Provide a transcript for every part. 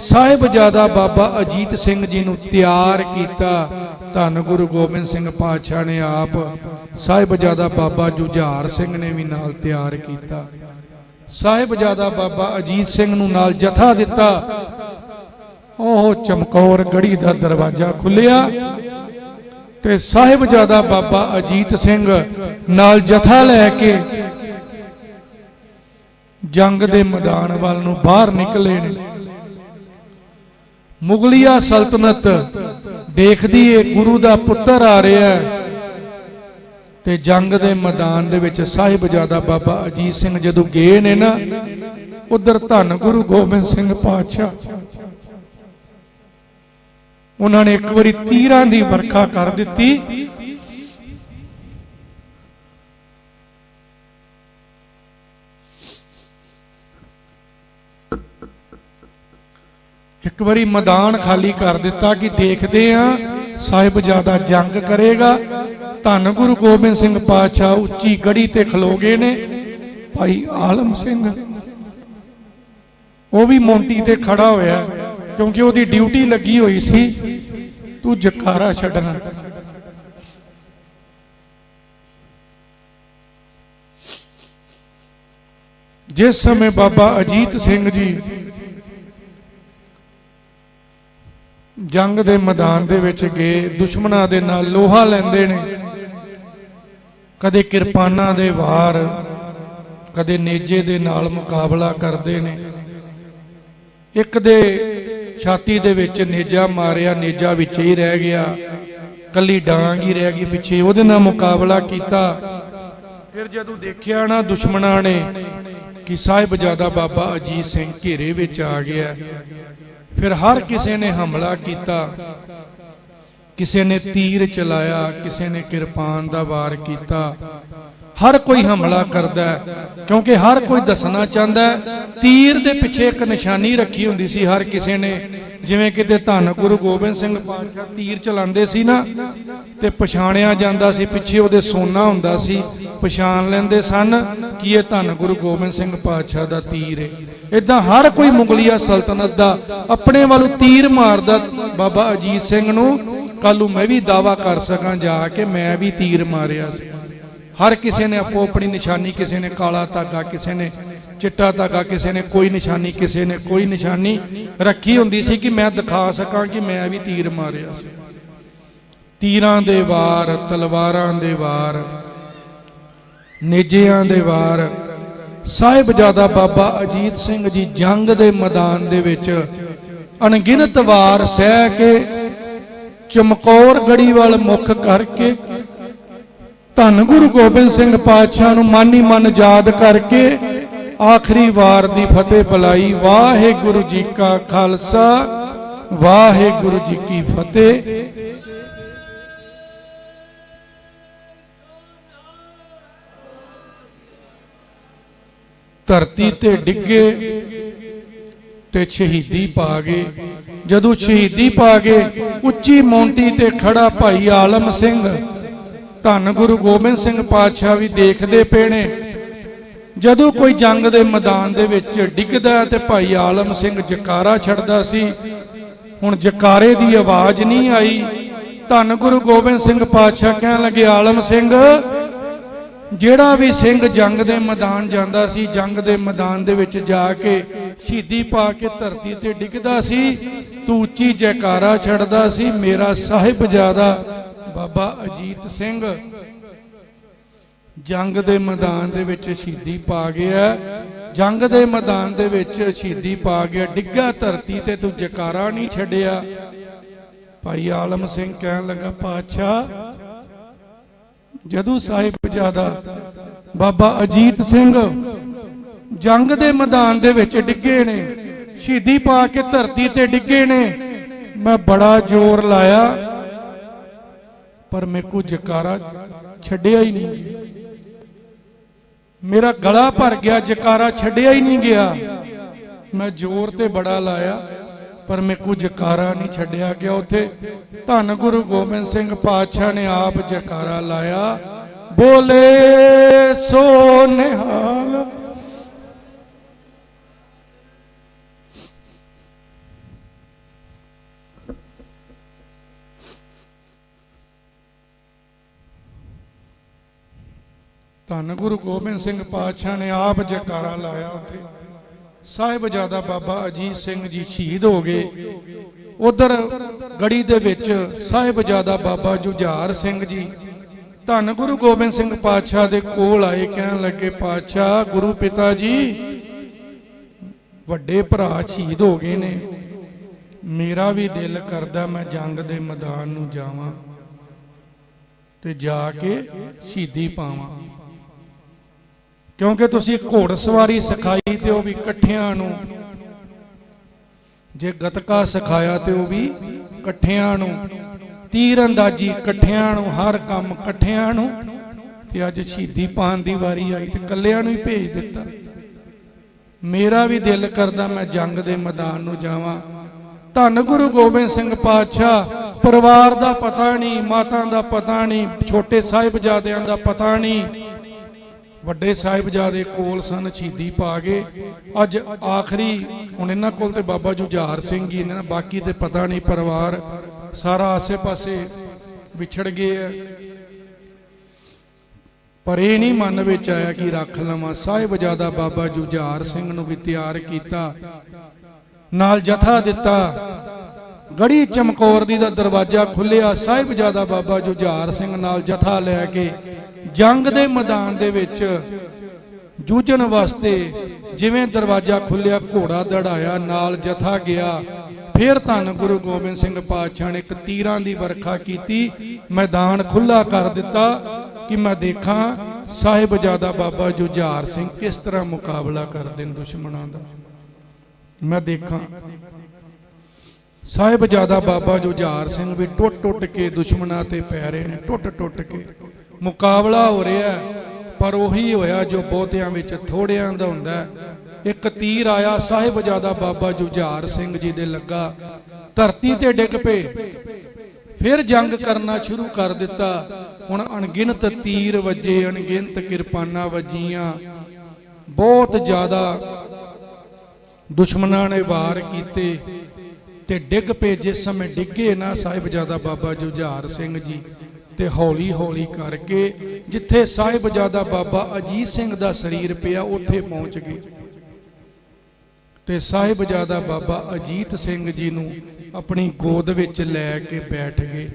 ਸਾਹਿਬਜ਼ਾਦਾ ਬਾਬਾ ਅਜੀਤ ਸਿੰਘ ਜੀ ਨੂੰ ਤਿਆਰ ਕੀਤਾ। ਧੰਨ ਗੁਰੂ ਗੋਬਿੰਦ ਸਿੰਘ ਪਾਤਸ਼ਾਹ ਨੇ ਆਪ ਸਾਹਿਬਜ਼ਾਦਾ ਬਾਬਾ ਜੁਝਾਰ ਸਿੰਘ ਨੇ ਵੀ ਨਾਲ ਤਿਆਰ ਕੀਤਾ। ਸਾਹਿਬਜ਼ਾਦਾ ਬਾਬਾ ਅਜੀਤ ਸਿੰਘ ਨੂੰ ਨਾਲ ਜਥਾ ਦਿੱਤਾ। ਉਹ ਚਮਕੌਰ ਗੜੀ ਦਾ ਦਰਵਾਜ਼ਾ ਖੁੱਲਿਆ ਤੇ ਸਾਹਿਬਜ਼ਾਦਾ ਬਾਬਾ ਅਜੀਤ ਸਿੰਘ ਨਾਲ ਜਥਾ ਲੈ ਕੇ ਜੰਗ ਦੇ ਮੈਦਾਨ ਵੱਲ ਨੂੰ ਬਾਹਰ ਨਿਕਲੇ। ਨੇ ਮੁਗਲਿਆ ਸਲਤਨਤ ਦੇਖਦੀ ਏ ਗੁਰੂ ਦਾ ਪੁੱਤਰ ਆ ਰਿਹਾ ਹੈ ਤੇ ਜੰਗ ਦੇ ਮੈਦਾਨ ਦੇ ਵਿੱਚ ਸਾਹਿਬਜ਼ਾਦਾ ਬਾਬਾ ਅਜੀਤ ਸਿੰਘ ਜਦੋਂ ਗਏ ਨੇ ਨਾ, ਉਧਰ ਧੰਨ ਗੁਰੂ ਗੋਬਿੰਦ ਸਿੰਘ ਪਾਤਸ਼ਾਹ। ਉਹਨਾਂ ਨੇ ਇੱਕ ਵਾਰੀ ਤੀਰਾਂ ਦੀ ਵਰਖਾ ਕਰ ਦਿੱਤੀ ਇੱਕ ਵਾਰੀ ਮੈਦਾਨ ਖਾਲੀ ਕਰ ਦਿੱਤਾ ਕਿ ਦੇਖਦੇ ਆ ਸਾਹਿਬਜ਼ਾਦਾ ਜੰਗ ਕਰੇਗਾ। ਧੰਨ ਗੁਰੂ ਗੋਬਿੰਦ ਸਿੰਘ ਪਾਤਸ਼ਾਹ ਉੱਚੀ ਗੜੀ ਤੇ ਖਲੋ ਗਏ ਨੇ। ਭਾਈ ਆਲਮ ਸਿੰਘ। ਉਹ ਵੀ ਮੌਂਟੀ ਤੇ ਖੜਾ ਹੋਇਆ ਕਿਉਂਕਿ ਉਹਦੀ ਡਿਊਟੀ ਲੱਗੀ ਹੋਈ ਸੀ। ਤੂੰ ਜਕਾਰਾ ਛੱਡਣਾ। ਜਿਸ ਸਮੇਂ ਬਾਬਾ ਅਜੀਤ ਸਿੰਘ ਜੀ ਜੰਗ ਦੇ ਮੈਦਾਨ ਦੇ ਵਿੱਚ ਗਏ, ਦੁਸ਼ਮਣਾਂ ਦੇ ਨਾਲ ਲੋਹਾ ਲੈਂਦੇ ਨੇ। ਕਦੇ ਕਿਰਪਾਨਾਂ ਦੇ ਵਾਰ, ਕਦੇ ਨੇਜੇ ਦੇ ਨਾਲ ਮੁਕਾਬਲਾ ਕਰਦੇ ਨੇ। ਇੱਕ ਦੇ ਛਾਤੀ ਦੇ ਵਿੱਚ ਨੇਜਾ ਮਾਰਿਆ, ਨੇਜਾ ਵਿੱਚ ਹੀ ਰਹਿ ਗਿਆ। ਕੱਲੀ ਡਾਂਗ ਹੀ ਰਹਿ ਗਈ ਪਿੱਛੇ, ਉਹਦੇ ਨਾਲ ਮੁਕਾਬਲਾ ਕੀਤਾ। ਫਿਰ ਜਦੋਂ ਦੇਖਿਆ ਨਾ ਦੁਸ਼ਮਣਾਂ ਨੇ ਕਿ ਸਾਹਿਬਜ਼ਾਦਾ ਬਾਬਾ ਅਜੀਤ ਸਿੰਘ ਘੇਰੇ ਵਿੱਚ ਆ ਗਿਆ। ਫਿਰ ਹਰ ਕਿਸੇ ਨੇ ਹਮਲਾ ਕੀਤਾ। ਕਿਸੇ ਨੇ ਤੀਰ ਚਲਾਇਆ, ਕਿਸੇ ਨੇ ਕਿਰਪਾਨ ਦਾ ਵਾਰ ਕੀਤਾ। ਹਰ ਕੋਈ ਹਮਲਾ ਕਰਦਾ ਕਿਉਂਕਿ ਹਰ ਕੋਈ ਦੱਸਣਾ ਚਾਹੁੰਦਾ ਤੀਰ ਦੇ ਪਿੱਛੇ ਇੱਕ ਨਿਸ਼ਾਨੀ ਰੱਖੀ ਹੁੰਦੀ ਸੀ ਹਰ ਕਿਸੇ ਨੇ, ਜਿਵੇਂ ਕਿਤੇ ਧੰਨ ਗੁਰੂ ਗੋਬਿੰਦ ਸਿੰਘ ਪਾਤਸ਼ਾਹ ਤੀਰ ਚਲਾਉਂਦੇ ਸੀ ਨਾ, ਤੇ ਪਛਾਣਿਆ ਜਾਂਦਾ ਸੀ, ਪਿੱਛੇ ਉਹਦੇ ਸੋਨਾ ਹੁੰਦਾ ਸੀ, ਪਛਾਣ ਲੈਂਦੇ ਸਨ ਕਿ ਇਹ ਧੰਨ ਗੁਰੂ ਗੋਬਿੰਦ ਸਿੰਘ ਪਾਤਸ਼ਾਹ ਦਾ ਤੀਰ ਹੈ ਇਦਾਂ ਹਰ ਕੋਈ ਮੁਗਲੀਆ ਸਲਤਨਤ ਦਾ ਆਪਣੇ ਵੱਲੋਂ ਤੀਰ ਮਾਰਦਾ, ਬਾਬਾ ਅਜੀਤ ਸਿੰਘ ਨੂੰ ਕੱਲ ਨੂੰ ਮੈਂ ਵੀ ਦਾਵਾ ਕਰ ਸਕਾਂ ਜਾ ਕੇ, ਮੈਂ ਵੀ ਤੀਰ ਮਾਰਿਆ ਸੀ। ਹਰ ਕਿਸੇ ਨੇ ਆਪੋ ਆਪਣੀ ਨਿਸ਼ਾਨੀ, ਕਿਸੇ ਨੇ ਕਾਲਾ ਧਾਗਾ, ਕਿਸੇ ਨੇ ਚਿੱਟਾ ਧਾਗਾ, ਕਿਸੇ ਨੇ ਕੋਈ ਨਿਸ਼ਾਨੀ, ਕਿਸੇ ਨੇ ਕੋਈ ਨਿਸ਼ਾਨੀ ਰੱਖੀ ਹੁੰਦੀ ਸੀ ਕਿ ਮੈਂ ਦਿਖਾ ਸਕਾਂ ਕਿ ਮੈਂ ਵੀ ਤੀਰ ਮਾਰਿਆ ਸੀ। ਤੀਰਾਂ ਦੇ ਵਾਰ, ਤਲਵਾਰਾਂ ਦੇ ਵਾਰ, ਨੇਜਿਆਂ ਦੇ ਵਾਰ ਸਾਹਿਬਜ਼ਾਦਾ ਬਾਬਾ ਅਜੀਤ ਸਿੰਘ ਜੀ ਜੰਗ ਦੇ ਮੈਦਾਨ ਦੇ ਵਿੱਚ ਅਣਗਿਣਤ ਵਾਰ ਸਹਿ ਕੇ ਚਮਕੌਰ ਗੜੀ ਵੱਲ ਮੁੱਖ ਕਰਕੇ ਧੰਨ ਗੁਰੂ ਗੋਬਿੰਦ ਸਿੰਘ ਪਾਤਸ਼ਾਹ ਨੂੰ ਮਨ ਹੀ ਮਨ ਯਾਦ ਕਰਕੇ ਆਖਰੀ ਵਾਰ ਦੀ ਫਤਿਹ ਬੁਲਾਈ। ਵਾਹਿਗੁਰੂ ਜੀ ਕਾ ਖਾਲਸਾ, ਵਾਹਿਗੁਰੂ ਜੀ ਕੀ ਫਤਿਹ। ਧਰਤੀ ਤੇ ਡਿੱਗੇ ਤੇ ਸ਼ਹੀਦੀ ਪਾ ਗਏ। ਜਦੋਂ ਸ਼ਹੀਦੀ ਪਾ ਗਏ, ਉੱਚੀ ਮੌਂਟੀ ਤੇ ਖੜਾ ਭਾਈ ਆਲਮ ਸਿੰਘ ਧੰਨ ਗੁਰੂ ਗੋਬਿੰਦ ਸਿੰਘ ਪਾਤਸ਼ਾਹ ਵੀ ਦੇਖਦੇ ਪਏ ਨੇ। ਜਦੋਂ ਕੋਈ ਜੰਗ ਦੇ ਮੈਦਾਨ ਦੇ ਵਿੱਚ ਡਿੱਗਦਾ ਤੇ ਭਾਈ ਆਲਮ ਸਿੰਘ ਜਕਾਰਾ ਛੱਡਦਾ ਸੀ, ਹੁਣ ਜਕਾਰੇ ਦੀ ਆਵਾਜ਼ ਨਹੀਂ ਆਈ। ਧੰਨ ਗੁਰੂ ਗੋਬਿੰਦ ਸਿੰਘ ਪਾਤਸ਼ਾਹ ਕਹਿਣ ਲੱਗੇ, ਆਲਮ ਸਿੰਘ, ਜਿਹੜਾ ਵੀ ਸਿੰਘ ਜੰਗ ਦੇ ਮੈਦਾਨ ਜਾਂਦਾ ਸੀ, ਜੰਗ ਦੇ ਮੈਦਾਨ ਦੇ ਵਿੱਚ ਜਾ ਕੇ ਸ਼ਹੀਦੀ ਪਾ ਕੇ ਧਰਤੀ ਤੇ ਡਿੱਗਦਾ ਸੀ, ਤੂੰ ਉੱਚੀ ਜੈਕਾਰਾ ਛੱਡਦਾ ਸੀ, ਮੇਰਾ ਸਾਹਿਬਜ਼ਾਦਾ ਬਾਬਾ ਅਜੀਤ ਸਿੰਘ। ਜੰਗ ਦੇ ਮੈਦਾਨ ਦੇ ਵਿੱਚ ਸ਼ਹੀਦੀ ਪਾ ਗਿਆ ਜੰਗ ਦੇ ਮੈਦਾਨ ਦੇ ਵਿੱਚ ਸ਼ਹੀਦੀ ਪਾ ਗਿਆ। ਡਿੱਗਾ ਧਰਤੀ ਤੇ ਤੂੰ ਜਕਾਰਾ ਨਹੀਂ ਛੱਡਿਆ। ਭਾਈ ਆਲਮ ਸਿੰਘ ਕਹਿਣ ਲੱਗਾ, ਪਾਤਸ਼ਾਹ, ਜਦੋਂ ਸਾਹਿਬਜ਼ਾਦਾ ਬਾਬਾ ਅਜੀਤ ਸਿੰਘ ਜੰਗ ਦੇ ਮੈਦਾਨ ਦੇ ਵਿੱਚ ਡਿੱਗੇ ਨੇ, ਸ਼ਹੀਦੀ ਪਾ ਕੇ ਧਰਤੀ ਤੇ ਡਿੱਗੇ ਨੇ, ਮੈਂ ਬੜਾ ਜ਼ੋਰ ਲਾਇਆ। ਪਰ ਮੇਰੇ ਕੋ ਜਕਾਰਾ ਛੱਡਿਆ ਹੀ ਨਹੀਂ ਮੇਰਾ ਗਲਾ ਭਰ ਗਿਆ, ਜਕਾਰਾ ਛੱਡਿਆ ਹੀ ਨਹੀਂ ਗਿਆ। ਮੈਂ ਜ਼ੋਰ ਤੇ ਬੜਾ ਲਾਇਆ, ਪਰ ਮੇਰੇ ਕੋ ਜਕਾਰਾ ਨਹੀਂ ਛੱਡਿਆ ਗਿਆ। ਉੱਥੇ ਧੰਨ ਗੁਰੂ ਗੋਬਿੰਦ ਸਿੰਘ ਪਾਤਸ਼ਾਹ ਨੇ ਆਪ ਜਕਾਰਾ ਲਾਇਆ। ਬੋਲੇ ਸੋ ਨਿਹਾਲ ਧੰਨ ਗੁਰੂ ਗੋਬਿੰਦ ਸਿੰਘ ਪਾਤਸ਼ਾਹ ਨੇ ਆਪ ਜਕਾਰਾ ਲਾਇਆ ਉੱਥੇ। ਸਾਹਿਬਜ਼ਾਦਾ ਬਾਬਾ ਅਜੀਤ ਸਿੰਘ ਜੀ ਸ਼ਹੀਦ ਹੋ ਗਏ। ਉਧਰ ਗੜੀ ਦੇ ਵਿੱਚ ਸਾਹਿਬਜ਼ਾਦਾ ਬਾਬਾ ਜੁਝਾਰ ਸਿੰਘ ਜੀ। ਧੰਨ ਗੁਰੂ ਗੋਬਿੰਦ ਸਿੰਘ ਪਾਤਸ਼ਾਹ ਦੇ ਕੋਲ ਆਏ, ਕਹਿਣ ਲੱਗੇ, ਪਾਤਸ਼ਾਹ, ਗੁਰੂ ਪਿਤਾ ਜੀ, ਵੱਡੇ ਭਰਾ ਸ਼ਹੀਦ ਹੋ ਗਏ ਨੇ। ਮੇਰਾ ਵੀ ਦਿਲ ਕਰਦਾ ਮੈਂ ਜੰਗ ਦੇ ਮੈਦਾਨ ਨੂੰ ਜਾਵਾਂ ਤੇ ਜਾ ਕੇ ਸ਼ਹੀਦੀ ਪਾਵਾਂ। ਕਿਉਂਕਿ ਤੁਸੀਂ ਘੋੜ ਸਵਾਰੀ ਸਿਖਾਈ ਤੇ ਉਹ ਵੀ ਇਕੱਠਿਆਂ ਨੂੰ। ਜੇ ਗਤਕਾ ਸਿਖਾਇਆ ਤੇ ਉਹ ਵੀ ਇਕੱਠਿਆਂ ਨੂੰ। ਤੀਰ ਅੰਦਾਜ਼ੀ ਇਕੱਠਿਆਂ ਨੂੰ, ਹਰ ਕੰਮ ਇਕੱਠਿਆਂ ਨੂੰ। ਤੇ ਅੱਜ ਸ਼ਹੀਦੀ ਪਾਣ ਦੀ ਵਾਰੀ ਆਈ ਤੇ ਕੱਲਿਆਂ ਨੂੰ ਹੀ ਭੇਜ ਦਿੱਤਾ। ਮੇਰਾ ਵੀ ਦਿਲ ਕਰਦਾ ਮੈਂ ਜੰਗ ਦੇ ਮੈਦਾਨ ਨੂੰ ਜਾਵਾਂ। ਧੰਨ ਗੁਰੂ ਗੋਬਿੰਦ ਸਿੰਘ ਪਾਤਸ਼ਾਹ, ਪਰਿਵਾਰ ਦਾ ਪਤਾ ਨਹੀਂ, ਮਾਤਾ ਦਾ ਪਤਾ ਨਹੀਂ, ਛੋਟੇ ਸਾਹਿਬਜ਼ਾਦਿਆਂ ਦਾ ਪਤਾ ਨਹੀਂ। ਵੱਡੇ ਸਾਹਿਬਜ਼ਾਦੇ ਕੋਲ ਸਨ, ਸ਼ਹੀਦੀ ਪਾ ਗਏ ਅੱਜ ਆਖਰੀ, ਹੁਣ ਇਹਨਾਂ ਕੋਲ ਤੇ ਬਾਬਾ ਜੁਝਾਰ ਸਿੰਘ ਜੀ ਨੇ, ਬਾਕੀ ਤੇ ਪਤਾ ਨਹੀਂ, ਪਰਿਵਾਰ ਸਾਰਾ ਆਸੇ-ਪਾਸੇ ਵਿਛੜ ਗਏ ਆ। ਪਰ ਇਹ ਨਹੀਂ ਮਨ ਵਿੱਚ ਆਇਆ ਕਿ ਰੱਖ ਲਵਾਂ। ਸਾਹਿਬਜ਼ਾਦਾ ਬਾਬਾ ਜੁਝਾਰ ਸਿੰਘ ਨੂੰ ਵੀ ਤਿਆਰ ਕੀਤਾ, ਨਾਲ ਜਥਾ ਦਿੱਤਾ। ਗੜੀ ਚਮਕੌਰ ਦੀ ਦਾ ਦਰਵਾਜ਼ਾ ਖੁੱਲਿਆ ਸਾਹਿਬਜ਼ਾਦਾ ਬਾਬਾ ਜੁਝਾਰ ਸਿੰਘ ਨਾਲ ਜਥਾ ਲੈ ਕੇ ਜੰਗ ਦੇ ਮੈਦਾਨ ਦੇ ਵਿੱਚ ਜੂਝਣ ਵਾਸਤੇ ਜਿਵੇਂ ਦਰਵਾਜ਼ਾ ਖੁੱਲਿਆ, ਘੋੜਾ ਦੜਾਇਆ, ਨਾਲ ਜਥਾ ਗਿਆ। ਫਿਰ ਧੰਨ ਗੁਰੂ ਗੋਬਿੰਦ ਸਿੰਘ ਪਾਤਸ਼ਾਹ ਨੇ ਇੱਕ ਤੀਰਾਂ ਦੀ ਵਰਖਾ ਕੀਤੀ, ਮੈਦਾਨ ਖੁੱਲਾ ਕਰ ਦਿੱਤਾ ਕਿ ਮੈਂ ਦੇਖਾਂ ਸਾਹਿਬਜ਼ਾਦਾ ਬਾਬਾ ਜੁਝਾਰ ਸਿੰਘ ਕਿਸ ਤਰ੍ਹਾਂ ਮੁਕਾਬਲਾ ਕਰਦੇ ਨੇ ਦੁਸ਼ਮਣਾਂ ਦਾ। ਮੈਂ ਦੇਖਾਂ। ਸਾਹਿਬਜ਼ਾਦਾ ਬਾਬਾ ਜੁਝਾਰ ਸਿੰਘ ਵੀ ਟੁੱਟ ਟੁੱਟ ਕੇ ਦੁਸ਼ਮਣਾਂ ਤੇ ਪੈ ਰਹੇ ਨੇ, ਟੁੱਟ ਟੁੱਟ ਕੇ। ਮੁਕਾਬਲਾ ਹੋ ਰਿਹਾ ਪਰ ਉਹੀ ਹੋਇਆ ਜੋ ਬਹੁਤਿਆਂ ਵਿੱਚ ਥੋੜਿਆਂ ਦਾ ਹੁੰਦਾ ਇੱਕ ਤੀਰ ਆਇਆ ਸਾਹਿਬਜ਼ਾਦਾ ਬਾਬਾ ਜੁਝਾਰ ਸਿੰਘ ਜੀ ਦੇ ਲੱਗਾ, ਧਰਤੀ ਤੇ ਡਿੱਗ ਪਏ। ਫਿਰ ਜੰਗ ਕਰਨਾ ਸ਼ੁਰੂ ਕਰ ਦਿੱਤਾ। ਹੁਣ ਅਣਗਿਣਤ ਤੀਰ ਵੱਜੇ, ਅਣਗਿਣਤ ਕਿਰਪਾਨਾਂ ਵੱਜੀਆਂ। ਬਹੁਤ ਜ਼ਿਆਦਾ ਦੁਸ਼ਮਣਾਂ ਨੇ ਵਾਰ ਕੀਤੇ। ਤੇ ਡਿੱਗ ਪਏ ਜਿਸ ਸਮੇਂ ਡਿੱਗੇ ਨਾ ਸਾਹਿਬਜ਼ਾਦਾ ਬਾਬਾ ਜੁਝਾਰ ਸਿੰਘ ਜੀ ਤੇ ਹੌਲੀ ਹੌਲੀ ਕਰਕੇ ਜਿੱਥੇ ਸਾਹਿਬਜ਼ਾਦਾ ਬਾਬਾ ਅਜੀਤ ਸਿੰਘ ਦਾ ਸਰੀਰ ਪਿਆ, ਉੱਥੇ ਪਹੁੰਚ ਗਏ। ਤੇ ਸਾਹਿਬਜ਼ਾਦਾ ਬਾਬਾ ਅਜੀਤ ਸਿੰਘ ਜੀ ਨੂੰ ਆਪਣੀ ਗੋਦ ਵਿੱਚ ਲੈ ਕੇ ਬੈਠ ਗਏ।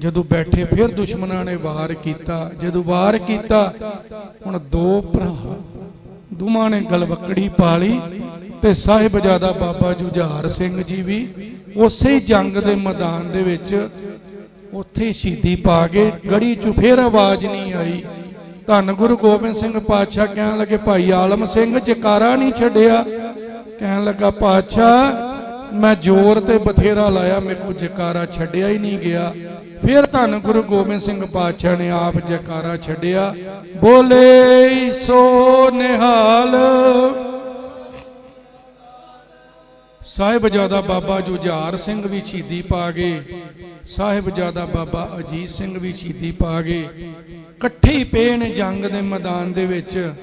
ਜਦੋਂ ਬੈਠੇ, ਫਿਰ ਦੁਸ਼ਮਣਾਂ ਨੇ ਵਾਰ ਕੀਤਾ। ਜਦੋਂ ਵਾਰ ਕੀਤਾ, ਹੁਣ ਦੋ ਭਰਾ ਦੋਵਾਂ ਨੇ ਗਲਵੱਕੜੀ ਪਾ ਲਈ ਤੇ ਸਾਹਿਬਜ਼ਾਦਾ ਬਾਬਾ ਜੁਝਾਰ ਸਿੰਘ ਜੀ ਵੀ ਉਸੇ ਜੰਗ ਦੇ ਮੈਦਾਨ ਦੇ ਵਿੱਚ ਉੱਥੇ ਸ਼ਹੀਦੀ ਪਾ ਗਏ ਗੜੀ ਚ ਫੇਰ ਆਵਾਜ਼ ਨਹੀਂ ਆਈ। ਧੰਨ ਗੁਰੂ ਗੋਬਿੰਦ ਸਿੰਘ ਪਾਤਸ਼ਾਹ ਕਹਿਣ ਲੱਗੇ, ਭਾਈ ਆਲਮ ਸਿੰਘ, ਜਕਾਰਾ ਨਹੀਂ ਛੱਡਿਆ। ਕਹਿਣ ਲੱਗਾ, ਪਾਤਸ਼ਾਹ, ਮੈਂ ਜ਼ੋਰ ਤੇ ਬਥੇਰਾ ਲਾਇਆ, ਮੇਰੇ ਕੋ ਜਕਾਰਾ ਛੱਡਿਆ ਹੀ ਨਹੀਂ ਗਿਆ। ਫਿਰ ਧੰਨ ਗੁਰੂ ਗੋਬਿੰਦ ਸਿੰਘ ਪਾਤਸ਼ਾਹ ਨੇ ਆਪ ਜਕਾਰਾ ਛੱਡਿਆ। ਬੋਲੇ ਸੋ ਨਿਹਾਲ। ਸਾਹਿਬਜ਼ਾਦਾ ਬਾਬਾ ਜੁਝਾਰ ਸਿੰਘ ਵੀ ਸ਼ਹੀਦੀ ਪਾ ਗਏ। ਸਾਹਿਬਜ਼ਾਦਾ ਬਾਬਾ ਅਜੀਤ ਸਿੰਘ ਵੀ ਸ਼ਹੀਦੀ ਪਾ ਗਏ। ਇਕੱਠੇ ਹੀ ਪਏ ਨੇ ਜੰਗ ਦੇ ਮੈਦਾਨ ਦੇ ਵਿੱਚ।